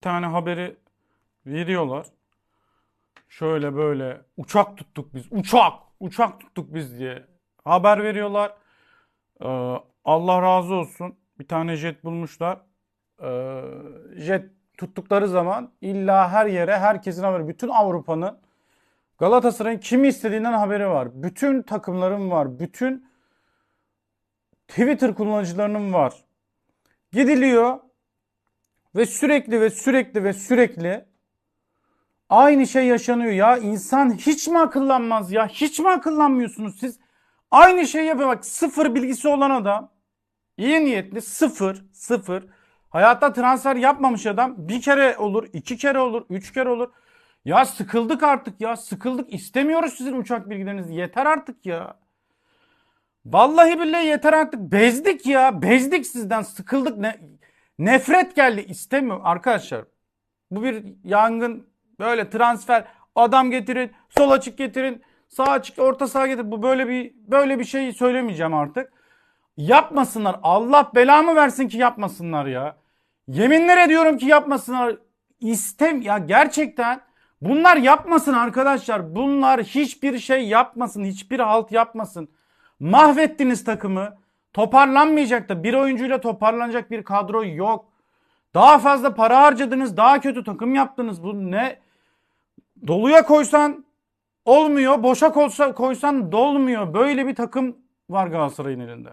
tane haberi veriyorlar. Şöyle böyle uçak tuttuk biz. Uçak! Uçak tuttuk biz diye haber veriyorlar. Ee, Allah razı olsun. Bir tane jet bulmuşlar. Ee, jet tuttukları zaman illa her yere herkesin haberi. Bütün Avrupa'nın Galatasaray'ın kimi istediğinden haberi var. Bütün takımların var. Bütün Twitter kullanıcılarının var. Gidiliyor ve sürekli ve sürekli ve sürekli aynı şey yaşanıyor. Ya insan hiç mi akıllanmaz ya? Hiç mi akıllanmıyorsunuz siz? Aynı şeyi yapıyor. Bak sıfır bilgisi olan adam. iyi niyetli sıfır sıfır. Hayatta transfer yapmamış adam bir kere olur, iki kere olur, üç kere olur. Ya sıkıldık artık ya. Sıkıldık. İstemiyoruz sizin uçak bilgilerinizi. Yeter artık ya. Vallahi billahi yeter artık. Bezdik ya. Bezdik sizden. Sıkıldık. Ne, nefret geldi. İstemiyorum. Arkadaşlar bu bir yangın. Böyle transfer. Adam getirin. Sol açık getirin. Sağ açık orta saha getirin. Bu böyle bir böyle bir şey söylemeyeceğim artık. Yapmasınlar. Allah belamı versin ki yapmasınlar ya. Yeminler ediyorum ki yapmasınlar. İstem ya gerçekten bunlar yapmasın arkadaşlar. Bunlar hiçbir şey yapmasın. Hiçbir halt yapmasın. Mahvettiniz takımı. Toparlanmayacak da bir oyuncuyla toparlanacak bir kadro yok. Daha fazla para harcadınız. Daha kötü takım yaptınız. Bu ne? Doluya koysan olmuyor. Boşa koysa- koysan dolmuyor. Böyle bir takım var Galatasaray'ın elinde.